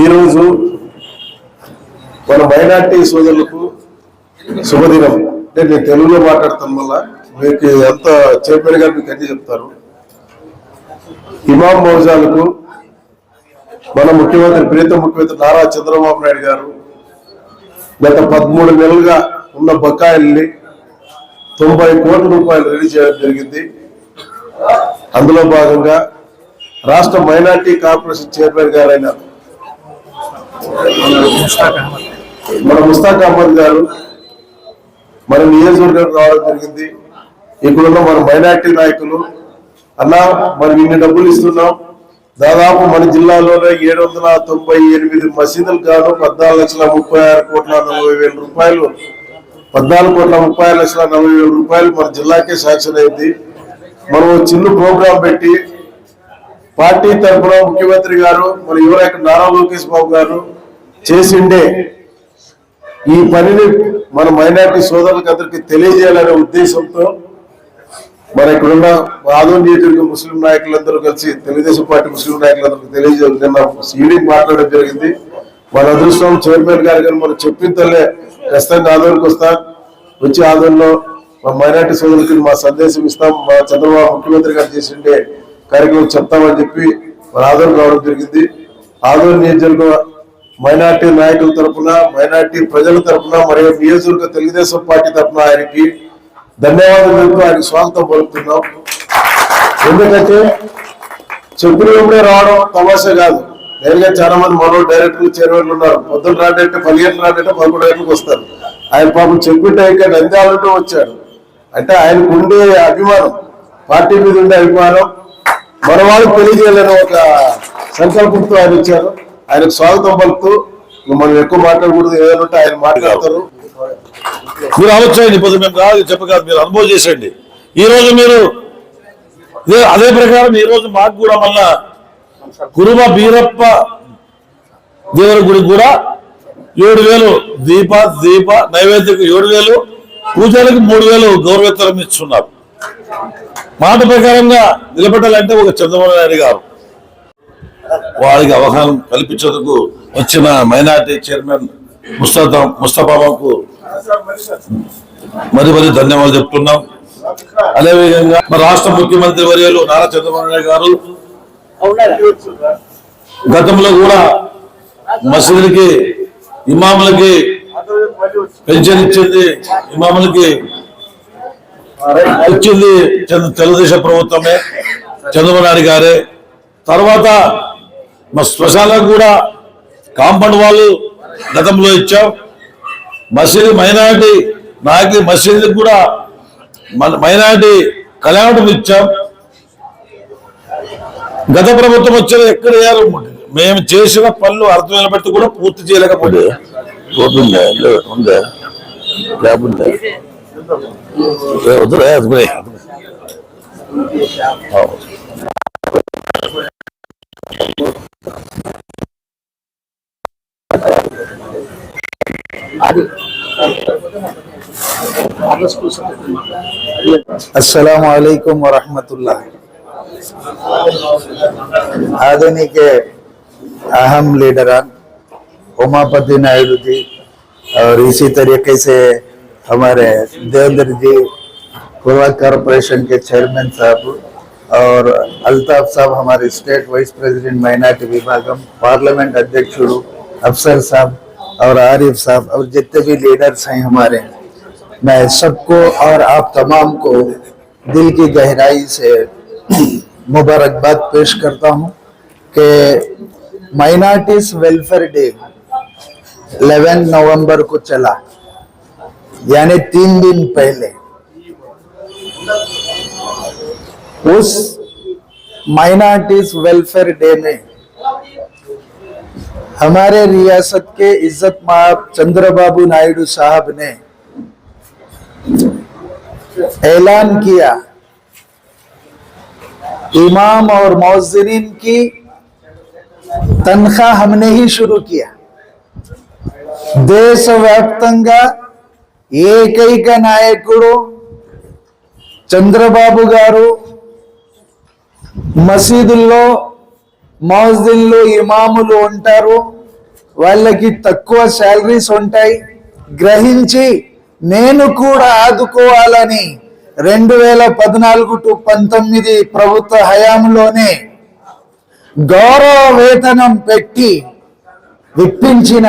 ఈరోజు మన మైనార్టీ సోదరులకు శుభదినం. అంటే నేను తెలుగులో మాట్లాడతాను మళ్ళా మీకు ఎంత చైర్మన్ గారు మీకు అన్ని చెప్తారు. ఇమాం మౌజాలకు మన ముఖ్యమంత్రి ప్రీతం ముఖ్యమంత్రి నారా చంద్రబాబు నాయుడు గారు గత పదమూడు నెలలుగా ఉన్న బకాయిల్ని తొంభై కోట్ల రూపాయలు రెడీ చేయడం జరిగింది. అందులో భాగంగా రాష్ట్ర మైనార్టీ కార్పొరేషన్ చైర్మన్ గారైన మన ముస్తాక్ అహ్మద్ గారు మన నియోజకవర్గం రావడం జరిగింది. ఇక్కడున్న మన మైనార్టీ నాయకులు అన్నా మనం ఇన్ని డబ్బులు ఇస్తున్నాం. దాదాపు మన జిల్లాలోనే ఏడు వందల తొంభై ఎనిమిది మసీదులు కాదు పద్నాలుగు లక్షల ముప్పై ఆరు కోట్ల నలభై వేల రూపాయలు పద్నాలుగు కోట్ల ముప్పై ఆరు లక్షల నలభై వేల రూపాయలు మన జిల్లాకే శాంక్షన్ అయింది. మనం చిన్న ప్రోగ్రాం పెట్టి పార్టీ తరఫున ముఖ్యమంత్రి గారు మన యువరాక నారా లోకేష్ బాబు గారు చేసిండే ఈ పనిని మన మైనార్టీ సోదరులకు అందరికి తెలియజేయాలనే ఉద్దేశంతో మన ఇక్కడున్న ఆదోన్ నియోజకవర్గ ముస్లిం నాయకులందరూ కలిసి తెలుగుదేశం పార్టీ ముస్లిం నాయకులందరూ తెలియజేయాలి. నిన్న ఈవినింగ్ మాట్లాడడం జరిగింది. మన అదృష్టం చైర్మన్ గారు కానీ మనం చెప్పిన తల్లే ఖచ్చితంగా ఆదోన్కి వస్తాం. వచ్చి ఆదోన్లో మా మైనార్టీ సోదరులకి మా సందేశం ఇస్తాం. మా చంద్రబాబు ముఖ్యమంత్రి గారు చేసిండే కార్యక్రమం చెప్తామని చెప్పి మన ఆదరణ రావడం జరిగింది. ఆదరణ నియోజకవర్గ మైనార్టీ నాయకుల తరపున మైనార్టీ ప్రజల తరపున మరియు నియోజకవర్గ తెలుగుదేశం పార్టీ తరపున ఆయనకి ధన్యవాదాలు చెప్తూ ఆయనకి స్వాగతం పలుకుతున్నాం. ఎందుకంటే చెప్పినప్పుడే రావడం తమాషా కాదు. నేరుగా చాలా మంది మరో డైరెక్టర్లు చైర్మన్లు ఉన్నారు. పొద్దున్న రాడంటే పదిహేను రాడంటే పదకొండు గంటలకు వస్తారు. ఆయన పాపం చెప్పింటే ఇంకా నంద్యాలంటూ వచ్చాడు. అంటే ఆయనకు ఉండే అభిమానం పార్టీ మీద ఉండే అభిమానం మన వాళ్ళకి తెలియజేయాలని ఒక సంకల్పంతో ఆయన ఇచ్చారు. ఆయనకు స్వాగతం పలుకుతూ మనం ఎక్కువ మాట్లాడకూడదు ఏదైనా ఉంటే ఆయన మాట్లాడతారు. మీరు ఆలోచించండి ఇప్పుడు మేము కాదు చెప్పకాదు మీరు అనుభవం చేసేయండి. ఈ రోజు మీరు అదే ప్రకారం ఈ రోజు మాకు కూడా మళ్ళా కురుమ బీరప్ప దేవుని గుడికి కూడా ఏడు వేలు దీప దీప నైవేద్యకు ఏడు వేలు పూజలకు మూడు వేలు గౌరవేత్తరం ఇస్తున్నారు. మాట ప్రకారంగా నిలబెట్టాలంటే ఒక చంద్రబాబు నాయుడు గారు వారికి అవగాహన కల్పించేందుకు వచ్చిన మైనార్టీ చైర్మన్ ముస్తఫా ముస్తఫాబాకు మరి మరి ధన్యవాదాలు చెప్తున్నాం. అదేవిధంగా మన రాష్ట్ర ముఖ్యమంత్రి వర్యులు నారా చంద్రబాబు నాయుడు గారు గతంలో కూడా మసీదులకి ఇమాములకి పెన్షన్ ఇచ్చింది. ఇమాములకి వచ్చింది తెలుగుదేశం ప్రభుత్వమే. చంద్రబాబు నాయుడు గారే. తర్వాత మా శ్మశాలకు కూడా కాంపౌండ్ వాళ్ళు గతంలో ఇచ్చాం. మసీదు మైనారిటీ నాకి మసీదు కూడా మన మైనారిటీ కళ్యాణం ఇచ్చాం. గత ప్రభుత్వం వచ్చిన ఎక్కడ అయ్యారు మేము చేసిన పనులు అర్థమైన బట్టి కూడా పూర్తి చేయలేకపోతే ఉందా? ఉందా? उधर है उधर असलकम वरहमतुल्ला आधुनिक अहम लीडर उमापति नायडू जी और इसी तरीके से हमारे देवेंद्र जी पूर्वा कॉरपोरेशन के चेयरमैन साहब और अल्ताफ साहब, हमारे स्टेट वाइस प्रेसिडेंट माइनॉरिटी विभागम पार्लियामेंट अध्यक्ष अफसर साहब और आरिफ साहब और जितने भी लीडर्स हैं हमारे, मैं सबको और आप तमाम को दिल की गहराई से मुबारकबाद पेश करता हूँ कि माइनॉरिटीज वेलफेयर डे 11 नवंबर को चला। यानी तीन दिन पहले, उस माइनॉरिटीज वेलफेयर डे में, हमारे रियासत के इज़्ज़त माप चंद्रबाबू नायडू साहब ने ऐलान किया। इमाम और मोजरीन की तनख्वाह हमने ही शुरू किया। देशव्याप्तंगा ఏకైక నాయకుడు చంద్రబాబు గారు. మసీదుల్లో మౌజిన్లు ఇమాములు ఉంటారు. వాళ్ళకి తక్కువ శాలరీస్ ఉంటాయి. గ్రహించి నేను కూడా ఆదుకోవాలని రెండు వేల పద్నాలుగు టు పంతొమ్మిది ప్రభుత్వ హయాంలోనే గౌరవ వేతనం పెట్టి విప్పించిన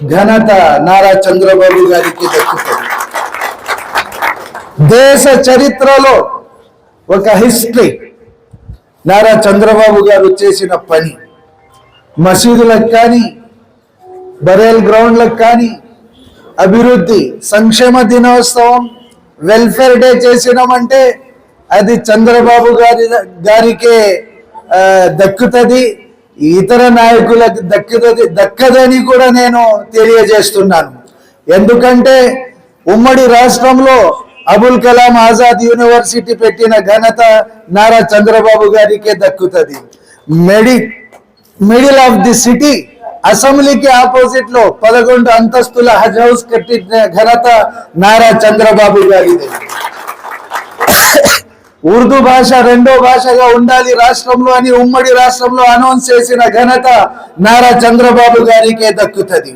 ఘనత నారా చంద్రబాబు గారికి దక్కుతుంది. దేశ చరిత్రలో ఒక హిస్టరీ నారా చంద్రబాబు గారు చేసిన పని. మసీదులకు కానీ బరేల్ గ్రౌండ్లకు కానీ అభివృద్ధి సంక్షేమ దినోత్సవం వెల్ఫేర్ డే చేసినామంటే అది చంద్రబాబు గారి గారికే దక్కుతుంది. ఇతర నాయకులకు దక్కుతుంది దక్కదని కూడా నేను తెలియజేస్తున్నాను. ఎందుకంటే ఉమ్మడి రాష్ట్రంలో అబుల్ కలాం ఆజాద్ యూనివర్సిటీ పెట్టిన ఘనత నారా చంద్రబాబు గారికే దక్కుతుంది. మెడి మిడిల్ ఆఫ్ ది సిటీ అసెంబ్లీకి ఆపోజిట్లో పదకొండు అంతస్తుల హజ్ హౌస్ కట్టిన ఘనత నారా చంద్రబాబు గారిది. ఉర్దూ భాష రెండో భాషగా ఉండాలి రాష్ట్రంలో అని ఉమ్మడి రాష్ట్రంలో అనౌన్స్ చేసిన ఘనత నారా చంద్రబాబు గారికే దక్కుతుంది.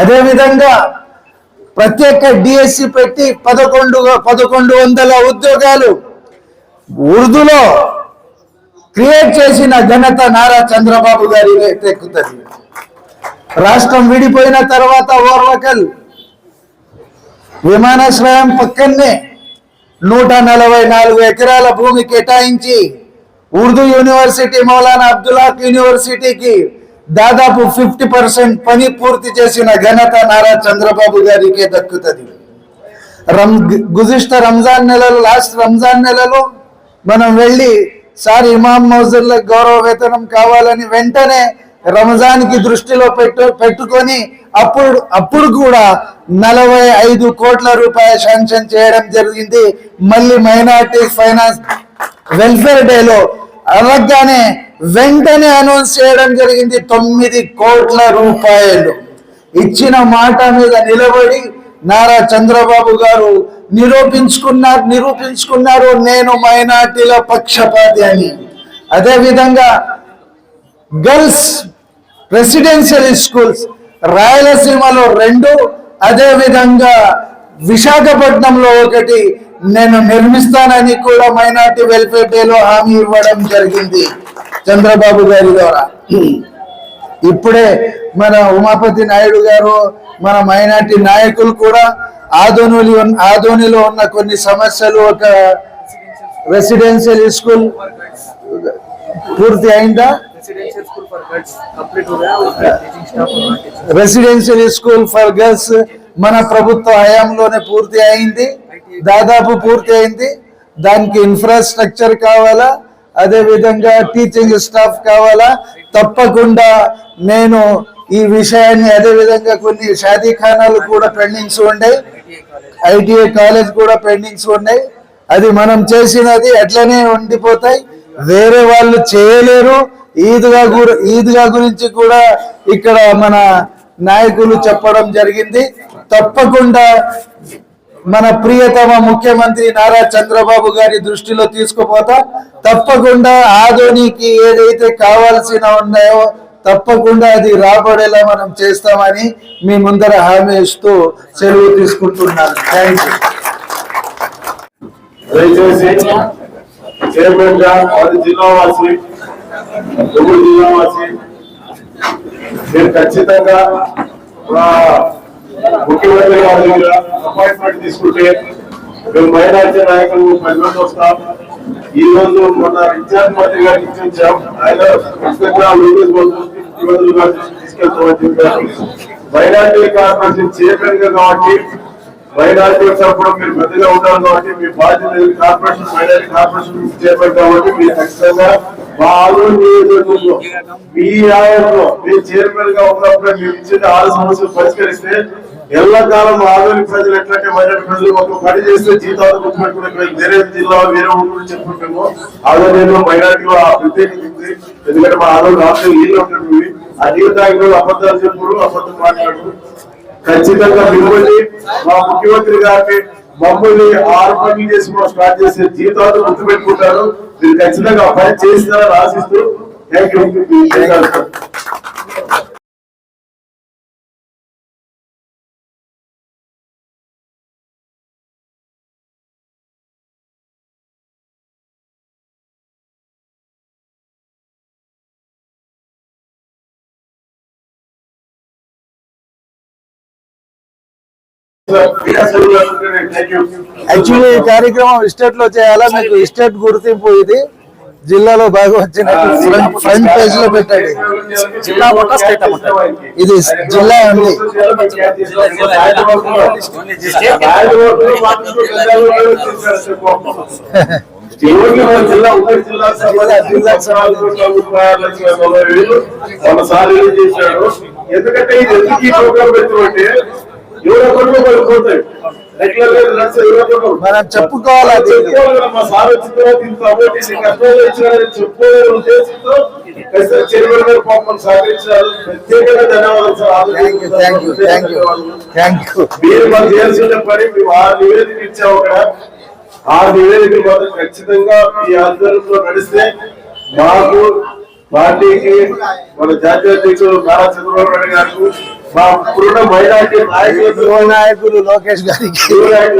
అదే విధంగా ప్రత్యేక డిఎస్సి పెట్టి పదకొండు పదకొండు వందల ఉద్యోగాలు ఉర్దూలో క్రియేట్ చేసిన ఘనత నారా చంద్రబాబు గారి దక్కుతుంది. రాష్ట్రం విడిపోయిన తర్వాత ఓర్వకల్ విమానాశ్రయం పక్కనే నూట నలభై నాలుగు ఎకరాల భూమి కేటాయించి ఉర్దూ యూనివర్సిటీ మౌలానా అబ్దుల్లాక్ యూనివర్సిటీకి దాదాపు ఫిఫ్టీ పర్సెంట్ పని పూర్తి చేసిన ఘనత నారా చంద్రబాబు గారికే దక్కుతుంది. రం గుజిష్ట రంజాన్ నెలలో లాస్ట్ రంజాన్ నెలలో మనం వెళ్ళి సార్ ఇమాం మౌజుల్లకు గౌరవ వేతనం కావాలని వెంటనే రంజాన్కి దృష్టిలో పెట్టు పెట్టుకొని అప్పుడు అప్పుడు కూడా నలభై ఐదు కోట్ల రూపాయల శాంక్షన్ చేయడం జరిగింది. మళ్ళీ మైనార్టీ ఫైనాన్స్ వెల్ఫేర్ డేలో అనగానే వెంటనే అనౌన్స్ చేయడం జరిగింది తొమ్మిది కోట్ల రూపాయలు. ఇచ్చిన మాట మీద నిలబడి నారా చంద్రబాబు గారు నిరూపించుకున్నారు నిరూపించుకున్నారు నేను మైనార్టీల పక్షపాతి అని. అదేవిధంగా గర్ల్స్ రెసిడెన్షియల్ స్కూల్స్ రాయలసీమలో రెండు అదే విధంగా విశాఖపట్నంలో ఒకటి నేను నిర్మిస్తానని కూడా మైనార్టీ వెల్ఫేర్ డేలో హామీ ఇవ్వడం జరిగింది చంద్రబాబు గారి ద్వారా. ఇప్పుడే మన ఉమాపతి నాయుడు గారు మన మైనార్టీ నాయకులు కూడా ఆదోనిలో ఆదోనిలో ఉన్న కొన్ని సమస్యలు ఒక రెసిడెన్షియల్ స్కూల్ పూర్తి అయిందా? రెసిడెన్షియల్ స్కూల్ ఫర్ గర్ల్స్ మన ప్రభుత్వ హయాంలోనే పూర్తి అయింది. దాదాపు పూర్తి అయింది. దానికి ఇన్ఫ్రాస్ట్రక్చర్ కావాలా అదే విధంగా టీచింగ్ స్టాఫ్ కావాలా తప్పకుండా నేను ఈ విషయాన్ని అదే విధంగా కొన్ని షాదీఖానాలు కూడా పెండింగ్స్ ఉన్నాయి. ఐటీఐ కాలేజ్ కూడా పెండింగ్స్ ఉన్నాయి. అది మనం చేసినది అట్లనే ఉండిపోతాయి. వేరే వాళ్ళు చేయలేరు. ఈద్గా ఈద్గా గురించి కూడా ఇక్కడ మన నాయకులు చెప్పడం జరిగింది. తప్పకుండా మన ప్రియతమ ముఖ్యమంత్రి నారా చంద్రబాబు గారి దృష్టిలో తీసుకుపోతా. తప్పకుండా ఆధోనికి ఏదైతే కావాల్సిన ఉన్నాయో తప్పకుండా అది రాబడేలా మనం చేస్తామని మీ ముందర హామీ ఇస్తూ సెలవు తీసుకుంటున్నాను. Thank you. దయచేసి జిల్లా వాసి తొమ్మిది జిల్లా వాసి మీరు ఖచ్చితంగా ముఖ్యమంత్రి గారి దగ్గర అపాయింట్మెంట్ తీసుకుంటే మేము మైనార్టీ నాయకులు పది మంది వస్తాం. ఈ రోజు మొన్న ఇన్ఛార్జ్ మంత్రి గారికి ఇచ్చాం ఆయన ఖచ్చితంగా తీసుకెళ్తామని చెప్పారు. మైనార్టీ కార్పొరేషన్ చైర్మన్గా కాబట్టి మైనార్టీ వచ్చినప్పుడు మీరు పెద్దగా ఉంటారు కాబట్టి మీ బాధ్యత కార్పొరేషన్ మైనార్టీ కార్పొరేషన్ చైర్మన్ కాబట్టి మీరు ఖచ్చితంగా మా మీ ఆయంలో మీ చైర్మన్గా ఉన్నప్పుడు మేము ఇచ్చిన ఆరు సమస్యలు పరిష్కరిస్తే ఎల్లకాలం ఆధునిక ప్రజలు ఎట్లాంటి మైనార్టీ ప్రజలు ఒక పని చేస్తే జీతాలు గుర్తుపెట్టుకునే వేరే జిల్లా వేరే ఊరు చెప్పుకుంటాము ఆదోనిలో మైనార్టీలో ఆ ప్రత్యేకత ఉంది ఎందుకంటే మా ఆదోని రాష్ట్రం నీళ్ళు ఉంటుంది ఆ నీళ్ళు తాగిన అబద్ధాలు చెప్పుడు అబద్ధం మాట్లాడు ఖచ్చితంగా మిమ్మల్ని మా ముఖ్యమంత్రి గారిని మమ్మల్ని ఆరు పనులు చేసి మనం స్టార్ట్ చేసే జీవితాలు గుర్తు పెట్టుకుంటారు మీరు ఖచ్చితంగా పని చేస్తారని ఆశిస్తూ థ్యాంక్ యూ యాక్చువల్లీ ఈ కార్యక్రమం స్టేట్లో చేయాలా? మీకు స్టేట్ గుర్తింపు ఇది. జిల్లాలో బాగా వచ్చినట్టు ఫ్రంట్ పేజ్లో పెట్టండి. ఇది జిల్లా ఉంది ఎందుకంటే ఇది ఎందుకు ఈ ప్రోగ్రామ్ పెట్టమంటే మనం చెప్పుకోవాలి మా మీరు మాకు చేయాల్సిన పని మేము ఆ నివేదిక ఇచ్చాము అక్కడ. ఆ నివేదిక మాత్రం ఖచ్చితంగా ఈ ఆధ్వర్యంలో నడిస్తే మాకు పార్టీకి మన జాతీయ అధ్యక్షుడు నారా చంద్రబాబు నాయుడు గారు యువ నాయకులు లోకేష్ గారికి.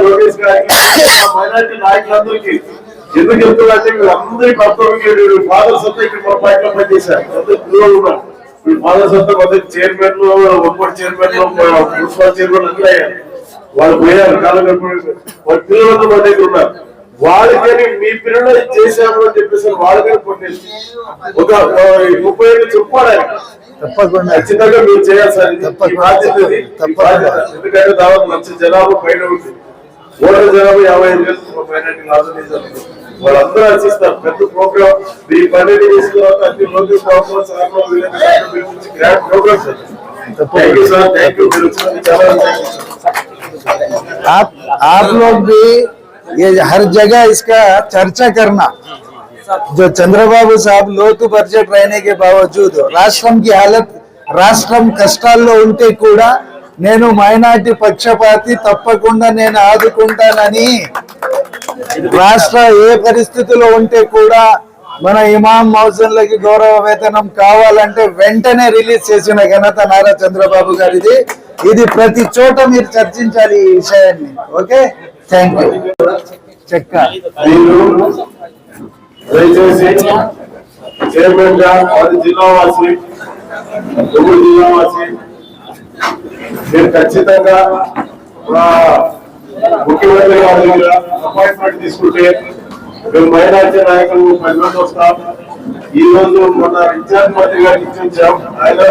లోకేష్ గారికి ఎందుకు చెప్తున్నా మీరు అందరి కర్తవ్యం ఫాదర్ సొంత ఇక్కడ మా పార్టీలో పనిచేశారు ఉన్నారు. మీ ఫాదర్ సొంత కొంత చైర్మన్ ఒక్కటి చైర్మన్ మున్సిపల్ చైర్మన్ అందరూ అయ్యారు. వాళ్ళు పోయారు కాలం వాళ్ళ మా దగ్గర ఉన్నారు. వాళ్ళకని మీ పిల్లలు ఇది చేశాము అని చెప్పేసి వాళ్ళకని కొట్టేసి ఒక ఆ, ముప్పై ఏళ్ళు చెప్పాలి తప్పకుండా ఖచ్చితంగా మీరు చేయాలి సార్ ఇది. ఈ తప్పకుండా. బాధ్యత ఇది. ఈ తప్పకుండా. బాధ్యత. ఎందుకంటే దాదాపు లక్ష జనాభా పైన ఉంది ఓటర్ జనాభా యాభై ఐదు వేలు మైనార్టీ ఆర్గనైజర్ వాళ్ళందరూ రచిస్తారు పెద్ద ప్రోగ్రామ్ ఈ పన్నెండు చేసిన తర్వాత అన్ని Lokesh Babu sir grand program thank you sir thank you మీరు వచ్చినందుకు చాలా thank you. आप आप लोग भी ये हर जगह इसका चर्चा करना जो चंद्रबाबु साहब లోతు బడ్జెట్ रहने के बावजूद రాష్ట్రం की हालत రాష్ట్రం కష్టాల్లో ఉంటే కూడా నేను మైనార్టీ పక్షపాతి తప్పకుండా నేను ఆదుకుంటానని రాష్ట్ర ఏ పరిస్థితిలో ఉంటే కూడా మన ఇమాం మౌజన్లకి గౌరవ వేతనం కావాలంటే వెంటనే రిలీజ్ చేసిన ఘనత నారా చంద్రబాబు గారిది ఇది ప్రతి చోట మీరు చర్చించాలి ఈ విషయాన్ని. ఓకే? థ్యాంక్ యూ చెక్క. దయచేసి చైర్మన్గా అది జిల్లా తొమ్మిది జిల్లా మీరు ఖచ్చితంగా ముఖ్యమంత్రి గారి దగ్గర అపాయింట్మెంట్ తీసుకుంటే మేము మైనార్టీ నాయకులు పది మంది వస్తాం. ఈ రోజు మొన్న ఇన్ఛార్జ్ మంత్రి గారికి ఇచ్చి వచ్చాం ఆయన